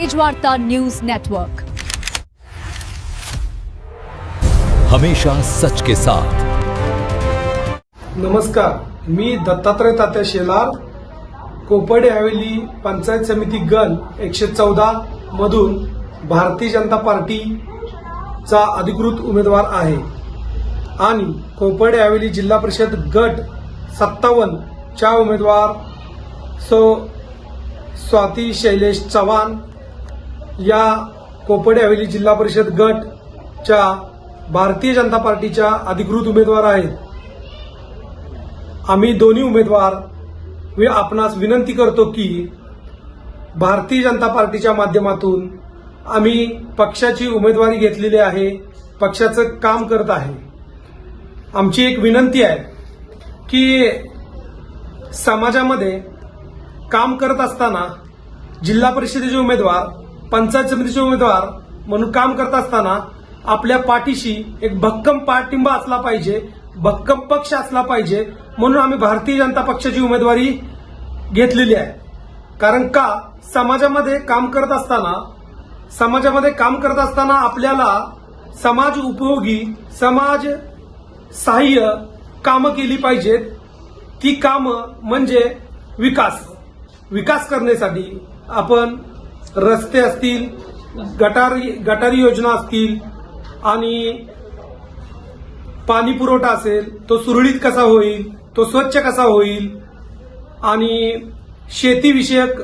Tejvarta news network. हमेशा सच के साथ. नमस्कार मी दत्तात्रय तात्या शेलार कोपर्डे हवेली पंचायत समिती गण एकशे चौदा मधून भारतीय जनता पार्टीचा अधिकृत उमेदवार आहे. आणि कोपर्डे हवेली जिल्हा परिषद गट सत्तावन्न च्या उमेदवार सो स्वाती शैलेश चव्हाण या कोपडे हवेली जिल्हा परिषद गटच्या भारतीय जनता पार्टीच्या अधिकृत उमेदवार आहेत. आम्ही दोन्ही उमेदवार मी आपणास विनंती करतो की भारतीय जनता पार्टीच्या माध्यमातून आम्ही पक्षाची उमेदवारी घेतलेली आहे पक्षाचं काम करत आहे. आमची एक विनंती आहे की समाजामध्ये काम करत असताना जिल्हा परिषदेचे उमेदवार पंचायत समितीचे उमेदवार म्हणून काम करत असताना आपल्या पाठीशी एक भक्कम पाठिंबा असला पाहिजे भक्कम पक्ष असला पाहिजे म्हणून आम्ही भारतीय जनता पक्षाची उमेदवारी घेतलेली आहे. कारण का? समाजामध्ये काम करत असताना समाजामध्ये काम करत असताना आपल्याला समाज उपयोगी समाज सहाय्य कामं केली पाहिजेत. ती कामं म्हणजे विकास. विकास करण्यासाठी आपण रस्ते असतील गटारी गटारी योजना असतील आणि पाणी पुरवठा असेल तो सुरळीत कसा होईल तो स्वच्छ कसा होईल आणि शेतीविषयक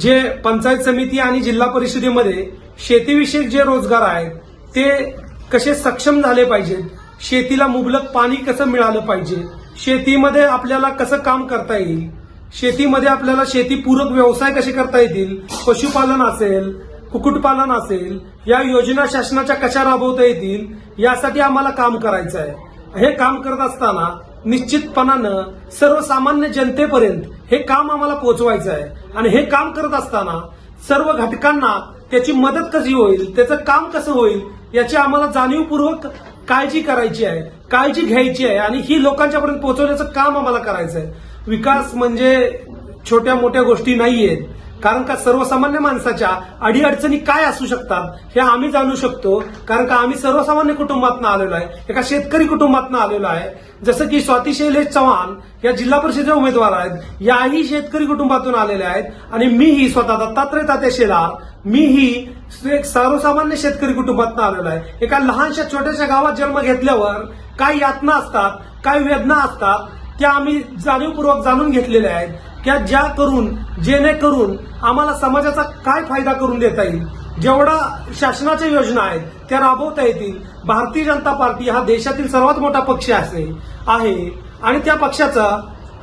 जे पंचायत समिती आणि जिल्हा परिषदेमध्ये शेतीविषयक जे रोजगार आहेत ते कसे सक्षम झाले पाहिजेत? शेतीला मुबलक पाणी कसं मिळालं पाहिजे? शेतीमध्ये आपल्याला कसं काम करता येईल? शेतीमध्ये आपल्याला शेतीपूरक व्यवसाय कसे करता येतील? पशुपालन असेल कुक्कुटपालन असेल या योजना शासनाच्या कशा राबवता येतील? यासाठी आम्हाला काम करायचं आहे. हे काम करत असताना निश्चितपणानं सर्वसामान्य जनतेपर्यंत हे काम आम्हाला पोहोचवायचं आहे. आणि हे काम करत असताना सर्व घटकांना त्याची मदत कशी होईल त्याचं काम कसं होईल याची आम्हाला जाणीवपूर्वक काळजी करायची आहे. काळजी घ्यायची आहे आणि ही लोकांच्यापर्यंत पोहोचवण्याचं काम आम्हाला करायचं आहे विकास म्हणजे छोट्या मोठ्या गोष्टी नाहीयेत. कारण का सर्वसामान्य माणसाच्या अडीअडचणी काय असू शकतात हे आम्ही जाणू शकतो. कारण का आम्ही सर्वसामान्य कुटुंबातनं आलेलो आहे. एका शेतकरी कुटुंबातनं आलेलो आहे. जसं की स्वाती शैलेश चव्हाण या जिल्हा परिषदेचे उमेदवार आहेत. याही शेतकरी कुटुंबातून आलेल्या आहेत. आणि मीही स्वतः दत्तात्रय तात्या शेला मीही एक सर्वसामान्य शेतकरी कुटुंबातनं आलेलो आहे. एका लहानशा छोट्याशा गावात जन्म घेतल्यावर काय यातना असतात काय वेदना असतात त्या आम्ही जाणीवपूर्वक जाणून घेतलेल्या आहेत. त्या ज्या करून जेणेकरून आम्हाला समाजाचा काय फायदा करून देता येईल? जेवढा शासनाच्या योजना आहेत त्या राबवता येतील. भारतीय जनता पार्टी हा देशातील सर्वात मोठा पक्ष असे आहे. आणि त्या पक्षाचा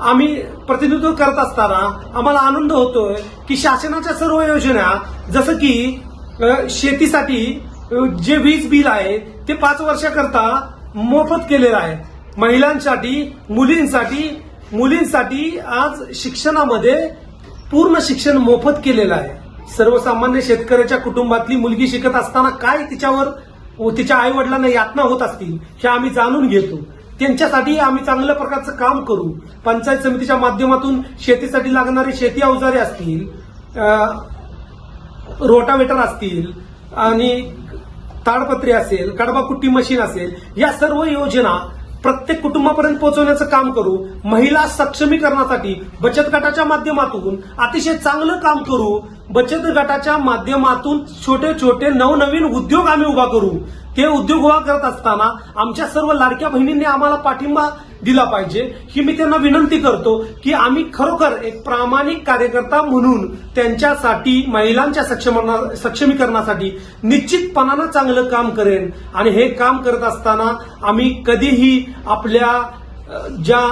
आम्ही प्रतिनिधित्व करत असताना आम्हाला आनंद होतोय की शासनाच्या सर्व योजना जसं की शेतीसाठी जे वीज बिल आहे ते पाच वर्षाकरता मोफत केलेलं आहे. महिलांसाठी मुलींसाठी मुलींसाठी आज शिक्षणामध्ये पूर्ण शिक्षण मोफत केलेलं आहे. सर्वसामान्य शेतकऱ्याच्या कुटुंबातली मुलगी शिकत असताना काय तिच्यावर तिच्या आई वडिलांना यातना होत असतील हे आम्ही जाणून घेतो. त्यांच्यासाठी आम्ही चांगल्या प्रकारचं काम करू. पंचायत समितीच्या माध्यमातून शेतीसाठी लागणारी शेती अवजारे असतील रोटावेटर असतील आणि ताडपत्री असेल कडबा कुट्टी मशीन असेल या सर्व योजना प्रत्येक कुटुंबापर्यंत पोहोचवण्याचं काम करू महिला सक्षमीकरणासाठी बचत गटाच्या माध्यमातून अतिशय चांगलं काम करू बचत गटाच्या माध्यमातून छोटे छोटे नवनवीन उद्योग आम्ही उभा करू. ते उद्योग उभा करत असताना आमच्या सर्व लाडक्या बहिणींनी आम्हाला पाठिंबा दिला पाहिजे. ही मी त्यांना विनंती करतो की आम्ही खरोखर एक प्रामाणिक कार्यकर्ता म्हणून त्यांच्यासाठी महिलांच्या सक्षमीकरणासाठी निश्चितपणानं चांगलं काम करेन. आणि हे काम करत असताना आम्ही कधीही आपल्या ज्या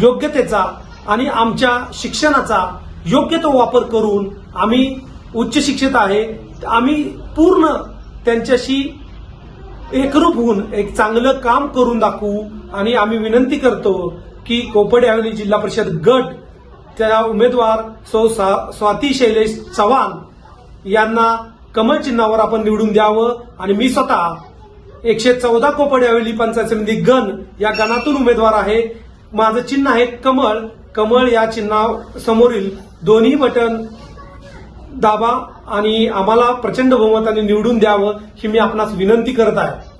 योग्यतेचा आणि आमच्या शिक्षणाचा योग्य तो वापर करून आम्ही उच्च शिक्षित आहे. आम्ही पूर्ण त्यांच्याशी एकरूप होऊन एक चांगलं काम करून दाखवू. आणि आम्ही विनंती करतो की कोपडे हवेली जिल्हा परिषद गट त्या उमेदवार सौ सा- स्वाती शैलेश चव्हाण यांना कमल चिन्हावर आपण निवडून द्यावं. आणि मी स्वतः एकशे चौदा कोपडे हवेली पंचायत समिती गण या गणातून उमेदवार आहे. माझं चिन्ह आहे कमळ. कमळ या चिन्हा समोरील दोन्ही बटन दाबा. आणि आम्हाला प्रचंड बहुमताने निवडून द्यावं ही मी आपणास विनंती करत आहे.